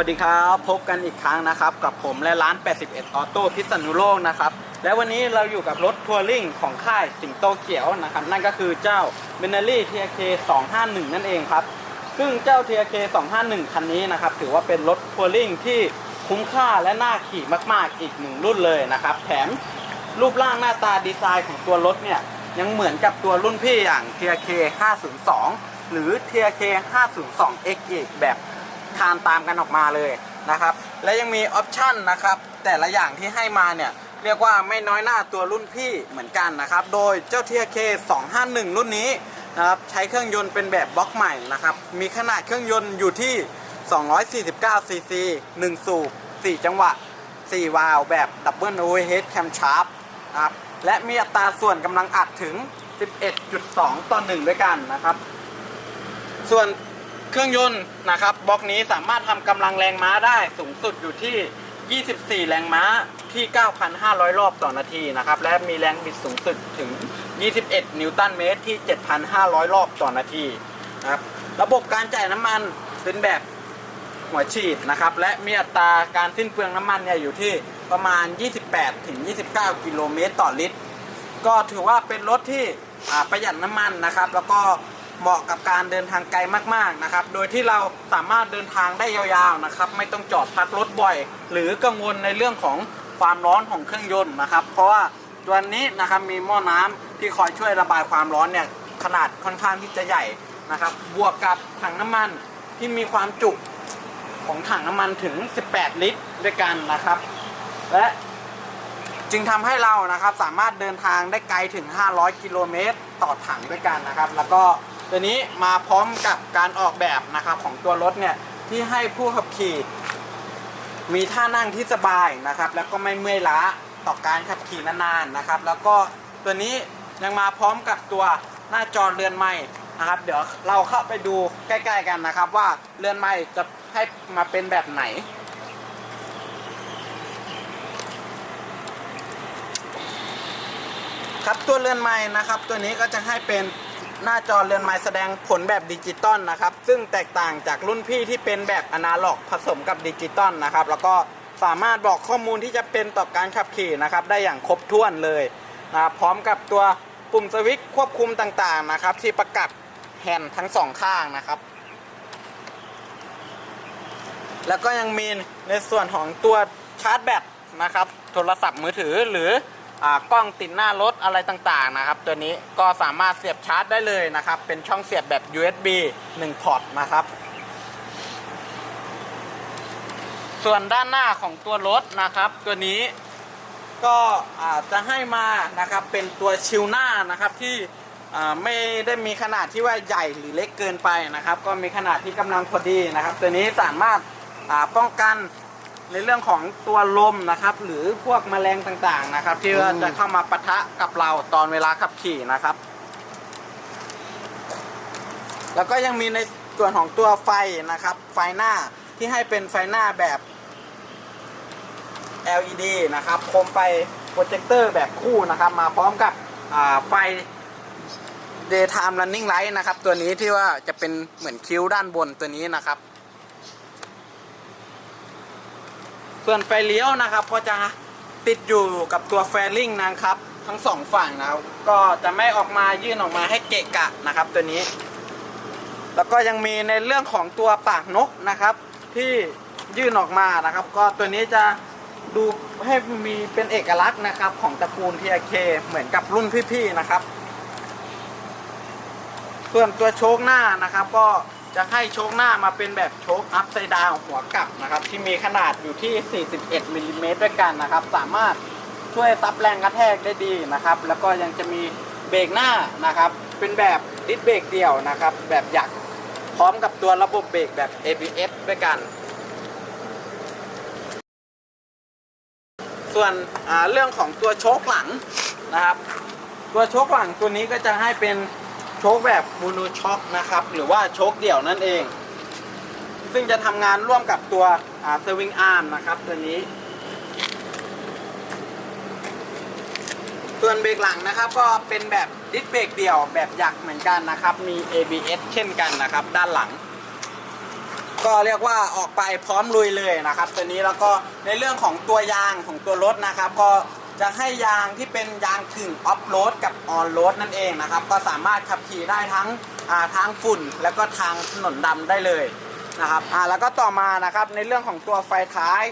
วัสดีครับ พบกันอีกครั้งนะครับ กับผมและร้าน 81 ออโต้พิษณุโลกนะครับ และวันนี้เราอยู่กับรถทัวริงของค่ายสิงโตเขียวนะครับ นั่นก็คือเจ้า b e n เน l y TRK 251 นั่นเองครับ ซึ่งเจ้า TRK 251 คันนี้นะครับ ถือว่าเป็นรถทัวริงที่คุ้มค่าและน่าขี่มาก ๆ อีกหนึ่งรุ่นเลยนะครับ แถมรูปร่างหน้าตาดีไซน์ของตัวรถเนี่ยยังเหมือนกับตัวรุ่นพี่อย่าง TRK 502 หรือ TRK 502X อีกแบบ คานตามกันออกมาเลยนะครับ และยังมีออปชั่นนะครับ แต่ละอย่างที่ให้มาเนี่ยเรียกว่าไม่น้อยหน้าตัวรุ่นพี่เหมือนกันนะครับ โดยเจ้า TRK 251 รุ่นนี้นะครับใช้เครื่องยนต์เป็นแบบบล็อกใหม่นะครับ มีขนาดเครื่องยนต์อยู่ที่ 249 cc 1สูบ 4 จังหวะ 4 วาล์วแบบดับเบิลโอเวอร์เฮดแคมชาร์ปนะครับ และมีอัตราส่วนกำลังอัดถึง 11.2 ต่อ 1 ด้วยกันนะครับ ส่วน เครื่องยนต์นะครับบล็อกนี้สามารถทำกำลังแรงม้าได้สูงสุดอยู่ที่ 24 แรงม้าที่ 9,500 รอบต่อนาทีนะครับ และมีแรงบิดสูงสุดถึง 21 นิวตันเมตรที่ 7,500 รอบต่อนาทีนะครับระบบการจ่ายน้ำมันเป็นแบบหัวฉีดนะครับ และมีอัตราการสิ้นเปลืองน้ำมันเนี่ยอยู่ที่ประมาณ 28 ถึง 29 กิโลเมตรต่อลิตร ก็ถือว่าเป็นรถที่ประหยัดน้ำมันนะครับ แล้วก็ เหมาะกับการเดินทางไกลมากๆนะครับ โดยที่เราสามารถเดินทางได้ยาวๆนะครับ ไม่ต้องจอดพักรถบ่อย หรือกังวลในเรื่องของความร้อนของเครื่องยนต์นะครับ เพราะว่าตัวนี้นะครับมีหม้อน้ำที่คอยช่วยระบายความร้อนเนี่ยขนาดค่อนข้างที่จะใหญ่นะครับ บวกกับถังน้ำมันที่มีความจุของถังน้ำมันถึง 18 ลิตรด้วยกันนะครับ และจึงทำให้เรานะครับสามารถเดินทางได้ไกลถึง 500 กิโลเมตร ต่อถังด้วยกันนะครับ แล้วก็ ตัวนี้มาพร้อมกับการออกแบบนะครับของตัวรถเนี่ยที่ให้ผู้ขับขี่ มีท่านั่งที่สบายนะครับ แล้วก็ไม่เมื่อยล้าต่อการขับขี่นานๆนะครับ แล้วก็ตัวนี้ยังมาพร้อมกับตัวหน้าจอเรือนใหม่นะครับ เดี๋ยวเราเข้าไปดูใกล้ ๆ กันนะครับ ว่าเรือนใหม่จะให้มาเป็นแบบไหนครับตัวเรือนไม้นะครับ ตัวนี้ก็จะให้เป็น หน้าจอเรือนไม้แสดงผลแบบดิจิตอลนะครับ ซึ่งแตกต่างจากรุ่นพี่ที่เป็นแบบอนาล็อกผสมกับดิจิตอลนะครับ แล้วก็สามารถบอกข้อมูลที่จะเป็นต่อการขับขี่นะครับ ได้อย่างครบถ้วนเลยนะครับพร้อมกับตัวปุ่มสวิตช์ควบคุมต่างๆนะครับ ที่ประกับแฮนด์ทั้งสองข้างนะครับ แล้วก็ยังมีในส่วนของตัวชาร์จแบตนะครับ โทรศัพท์มือถือหรือ กล้องติดหน้ารถอะไรต่างๆนะครับ ตัวนี้ก็สามารถเสียบชาร์จได้เลยนะครับ เป็นช่องเสียบแบบ USB 1พอร์ตนะครับ ส่วนด้านหน้าของตัวรถนะครับ ตัวนี้ก็จะให้มานะครับเป็นตัวชิลหน้านะครับที่ไม่ได้มีขนาดที่ว่าใหญ่หรือเล็กเกินไปนะครับ ก็มีขนาดที่กำลังพอดีนะครับ ตัวนี้สามารถป้องกัน ในเรื่องของตัวลมนะครับ หรือพวกแมลงต่างๆนะครับ ที่ว่าจะเข้ามาปะทะกับเราตอนเวลาขับขี่นะครับ แล้วก็ยังมีในส่วนของตัวไฟนะครับ ไฟหน้าที่ให้เป็นไฟหน้าแบบ LED นะครับ โคมไฟโปรเจคเตอร์แบบคู่นะครับ มาพร้อมกับไฟ daytime running light นะครับ ตัวนี้ที่ว่าจะเป็นเหมือนคิ้วด้านบนตัวนี้นะครับ ส่วนไฟเลี้ยวนะครับก็จะติดอยู่กับตัวแฟลิงนะครับ ทั้งสองฝั่งนะครับก็จะไม่ออกมายื่นออกมาให้เกะกะนะครับ ตัวนี้ แล้วก็ยังมีในเรื่องของตัวปากนกนะครับ ที่ยื่นออกมานะครับ ก็ตัวนี้จะดูให้มีเป็นเอกลักษณ์นะครับ ของตระกูล TRK เหมือนกับรุ่นพี่ๆนะครับ ส่วนตัวโชคหน้านะครับก็ จะให้โชคหน้ามาเป็นแบบโชคอัพไซด์ดาวหัวกลับนะครับ ที่มีขนาดอยู่ที่ 41มิลลิเมตรด้วยกันนะครับ สามารถช่วยซับแรงกระแทกได้ดีนะครับ แล้วก็ยังจะมีเบรกหน้านะครับ เป็นแบบดิสเบรกเดี่ยวนะครับ แบบหยักพร้อมกับตัวระบบเบรกแบบ ABS ด้วยกัน ส่วนเรื่องของตัวโชคหลังนะครับ ตัวโชคหลังตัวนี้ก็จะให้เป็น โชคแบบมูนูช็อคนะครับ หรือว่าโชคเดี่ยวนั่นเอง ซึ่งจะทำงานร่วมกับตัวสวิงอาร์มนะครับตัวนี้ ส่วนเบรกหลังนะครับ ก็เป็นแบบดิสเบรกเดี่ยวแบบยักเหมือนกันนะครับ มี ABS เช่นกันนะครับ ด้านหลัง ก็เรียกว่าออกไปพร้อมลุยเลยนะครับ ตัวนี้แล้วก็ในเรื่องของตัวยางของตัวรถนะครับ ก็ จะให้ยางที่เป็นยางถึงออฟโรดกับออนโรดนั่นเองนะครับ ก็สามารถขับขี่ได้ทั้งาทางฝุ่น แล้วก็ทางถนนดำได้เลยนะครับอ่าแล้วก็ต่อมานะครับในเรื่องของตัวไฟท้าย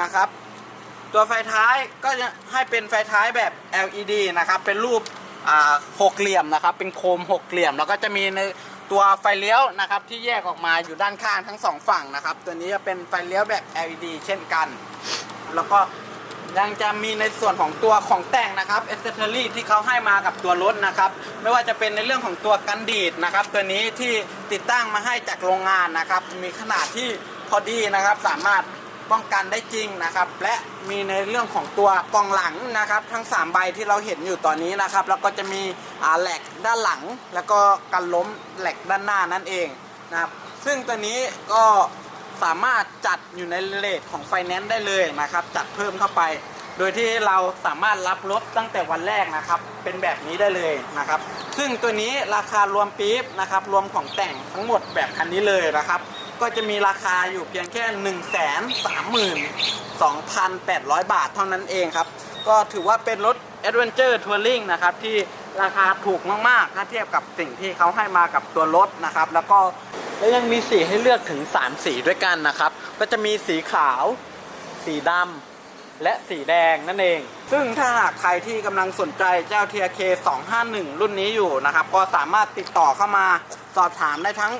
นะครับ ตัวไฟท้ายก็จะให้เป็นไฟท้ายแบบ LED นะครับ เป็นรูปหกเหลี่ยมนะครับ เป็นโคมหกเหลี่ยม แล้วก็จะมีในตัวไฟเลี้ยวนะครับ ที่แยกออกมาอยู่ด้านข้างทั้งสองฝั่งนะครับ ตัวนี้จะเป็นไฟเลี้ยวแบบ LED เช่นกัน แล้วก็ ยังจะมีในส่วนของตัวของแต่งนะครับอ c เซอรี่ที่เขาให้มากับตัวรถนะครับ ไม่ว่าจะเป็นในเรื่องของตัวกันดีดนะครับ ตัวนี้ที่ติดตั้งมาให้จากโรงงานนะครับ มีขนาดที่พอดีนะครับ สามารถป้องกันได้จริงนะครับ และมีในเรื่องของตัวกล่องหลังนะครับ ทั้ง 3 ใบที่เราเห็นอยู่ตอนนี้นะครับ แล้วก็จะมีแหลกด้านหลัง แล้วก็กันล้มแหลกด้านหน้านั่นเองนะครับ ซึ่งตัวนี้ก็ สามารถจัดอยู่ในเลทของไฟแนนซ์ได้เลยนะครับ จัดเพิ่มเข้าไป โดยที่เราสามารถรับรถตั้งแต่วันแรกนะครับ เป็นแบบนี้ได้เลยนะครับ ซึ่งตัวนี้ราคารวมปี๊บนะครับ รวมของแต่งทั้งหมดแบบคันนี้เลยนะครับ ก็จะมีราคาอยู่เพียงแค่ 1 3 2 8 0 0 บาทเท่านั้นเองครับ ก็ถือว่าเป็นรถ Adventure Touring นะครับที่ราคาถูกมากๆ ถ้าเทียบกับสิ่งที่เขาให้มากับตัวรถนะครับ แล้วก็แล้วยังมีสีให้เลือกถึง 3 สีด้วยกันนะครับ ก็จะมีสีขาว สีดำและสีแดงนั่นเอง ซึ่งถ้าหากใครที่กำลังสนใจเจ้า TRK 251 รุ่นนี้อยู่นะครับ ก็สามารถติดต่อเข้ามาสอบถามได้ทั้ง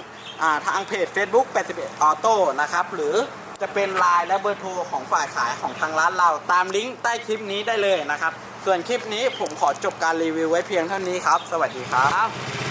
าทางเพจ Facebook 81 Auto นะครับ หรือจะเป็นไลน์และเบอร์โทรของฝ่ายขายของทางร้านเราตามลิงก์ใต้คลิปนี้ได้เลยนะครับ ส่วนคลิปนี้ผมขอจบการรีวิวไว้เพียงเท่านี้ครับ สวัสดีครับ